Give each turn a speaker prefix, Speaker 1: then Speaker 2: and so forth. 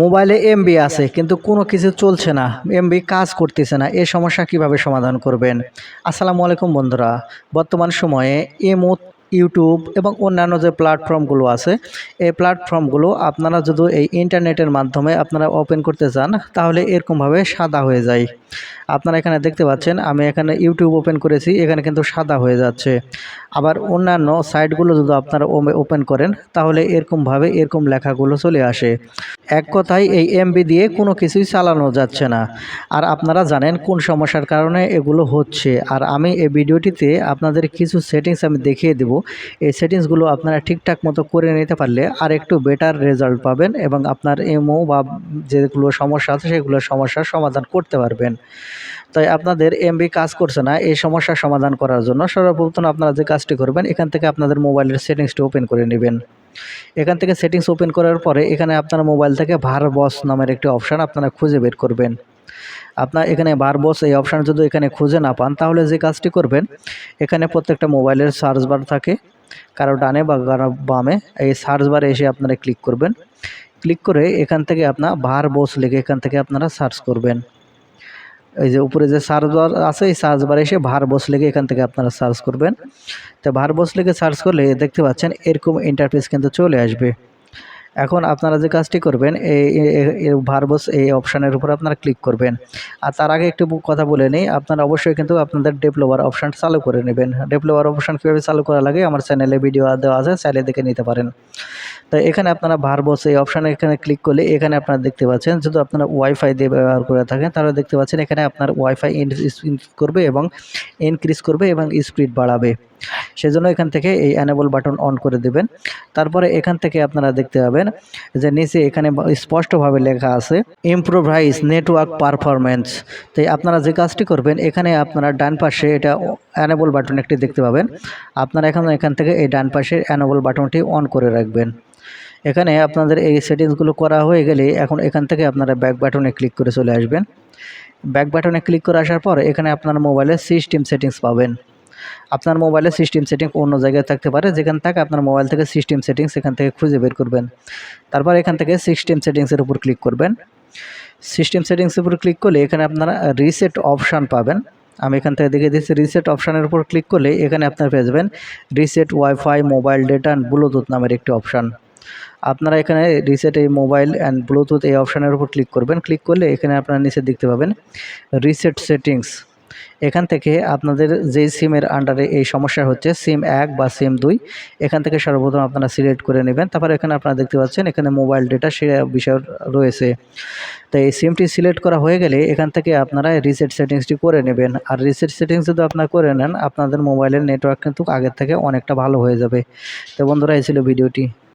Speaker 1: মোবাইলে এমবি আছে কিন্তু কোনো কিছু চলছে না। এমবি কাজ করতেছে না। এই সমস্যা কীভাবে সমাধান করবেন? আসসালামু আলাইকুম বন্ধুরা। বর্তমান সময়ে এমো ইউটিউব এবং অন্যান্য যে প্ল্যাটফর্মগুলো আছে এই প্ল্যাটফর্মগুলো আপনারা যদি এই ইন্টারনেটের মাধ্যমে আপনারা ওপেন করতে চান তাহলে এরকমভাবে সাদা হয়ে যায়। আপনারা এখানে দেখতে পাচ্ছেন, আমি এখানে ইউটিউব ওপেন করেছি, এখানে কিন্তু সাদা হয়ে যাচ্ছে। আবার অন্যান্য সাইটগুলো যদি আপনারা ওপেন করেন, তাহলে এরকমভাবে এরকম লেখাগুলো চলে আসে। এক কথায় এই এমবি দিয়ে কোনো কিছুই চালানো যাচ্ছে না। আর আপনারা জানেন কোন সমস্যার কারণে এগুলো হচ্ছে। আর আমি এই ভিডিওটিতে আপনাদের কিছু সেটিংস আমি দেখিয়ে দেব। এই সেটিংসগুলো আপনারা ঠিকঠাক মতো করে নিতে পারলে আর একটু বেটার রেজাল্ট পাবেন এবং আপনার এমও বা যেগুলো সমস্যা আছে, সেগুলোর সমস্যার সমাধান করতে পারবেন। তাই আপনাদের এমবি কাজ করছে না, এই সমস্যার সমাধান করার জন্য। সর্বপ্রথম আপনারা যে কাজটি করবেন, এখান থেকে আপনাদের মোবাইলের সেটিংসটি ওপেন করে নেবেন। এখান থেকে সেটিংস ওপেন করার পরে এখানে আপনার মোবাইল থেকে ভার বস নামের একটি অপশান আপনারা খুঁজে বের করবেন। আপনার এখানে বার বস এই অপশান যদি এখানে খুঁজে না পান, তাহলে যে কাজটি করবেন, এখানে প্রত্যেকটা মোবাইলের সার্চ বার থাকে। কারও ডানে বা কারও বামে এই সার্চ বারে এসে আপনারা ক্লিক করবেন। ক্লিক করে এখান থেকে আপনার ভার বস লেগে এখান থেকে আপনারা সার্চ করবেন। এই যে উপরে যে সার্চ বার আছে, এই সার্চ বারে এসে ভার বস লেগে এখান থেকে আপনারা সার্চ করবেন। তো ভার বস লেগে সার্চ করলে দেখতে পাচ্ছেন এরকম ইন্টারফেস কিন্তু চলে আসবে। এখন আপনারা যে কাজটি করবেন, এই ভারবস এই অপশানের উপর আপনারা ক্লিক করবেন। আর তার আগে একটু কথা বলে নিই, আপনারা অবশ্যই কিন্তু আপনাদের ডেভেলপার অপশান চালু করে নেবেন। ডেভেলপার অপশান কীভাবে চালু করা লাগে, আমার চ্যানেলে ভিডিও দেওয়া আছে, চাইলে দেখে নিতে পারেন। তো এখানে আপনারা ভারবস এই অপশানে এখানে ক্লিক করলে এখানে আপনারা দেখতে পাচ্ছেন যদি আপনারা ওয়াইফাই দিয়ে ব্যবহার করে থাকেন, তাহলে দেখতে পাচ্ছেন এখানে আপনার ওয়াইফাই ইনক্রিজ করবে এবং ইনক্রিজ করবে এবং স্পিড বাড়াবে। সেজন্য এখান থেকে এই অ্যানেবল বাটন অন করে দেবেন। তারপরে এখান থেকে আপনারা দেখতে পাবেন যে নিচে এখানে স্পষ্টভাবে লেখা আছে ইম্প্রোভাইজ নেটওয়ার্ক পারফরমেন্স তো আপনারা যে কাজটি করবেন, এখানে আপনারা ডান পাশে এটা অ্যানেবল বাটন একটি দেখতে পাবেন। আপনারা এখন এখান থেকে এই ডান পাশের অ্যানেবল বাটনটি অন করে রাখবেন। এখানে আপনাদের এই সেটিংসগুলো করা হয়ে গেলে এখন এখান থেকে আপনারা ব্যাক বাটনে ক্লিক করে চলে আসবেন। ব্যাক বাটনে ক্লিক করে আসার পর এখানে আপনার মোবাইলে সিস্টেম সেটিংস পাবেন। আপনার মোবাইলে সিস্টেম সেটিংস অন্য জায়গায় থাকতে পারে, যেখান থেকে আপনার মোবাইল থেকে সিস্টেম সেটিংস এখান থেকে খুঁজে বের করবেন। তারপর এখান থেকে সিস্টেম সেটিংসের উপর ক্লিক করবেন। সিস্টেম সেটিংসের উপর ক্লিক করলে এখানে আপনারা রিসেট অপশান পাবেন। আমি এখান থেকে দেখে দিচ্ছি রিসেট অপশানের উপর ক্লিক করলে এখানে আপনার পেয়ে যাবেন reset wifi mobile data and Bluetooth নামের একটি অপশান আপনারা এখানে রিসেট এই মোবাইল অ্যান্ড ব্লুটুথ এই অপশানের উপর ক্লিক করবেন। ক্লিক করলে এখানে আপনারা নিচে দেখতে পাবেন রিসেট সেটিংস এখান থেকে আপনাদের যেই সিমের আন্ডারে এই সমস্যা হচ্ছে সিম এক বা সিম দুই, এখান থেকে সর্বপ্রথম আপনারা সিলেক্ট করে নেবেন। তারপর এখানে আপনারা দেখতে পাচ্ছেন, এখানে মোবাইল ডেটা সে বিষয় রয়েছে। তো এই সিমটি সিলেক্ট করা হয়ে গেলে এখান থেকে আপনারা রিসেট সেটিংসটি করে নেবেন। আর রিসেট সেটিংস যদি আপনারা করে নেন, আপনাদের মোবাইলের নেটওয়ার্ক কিন্তু আগের থেকে অনেকটা ভালো হয়ে যাবে। তো বন্ধুরা, এই ছিল ভিডিওটি।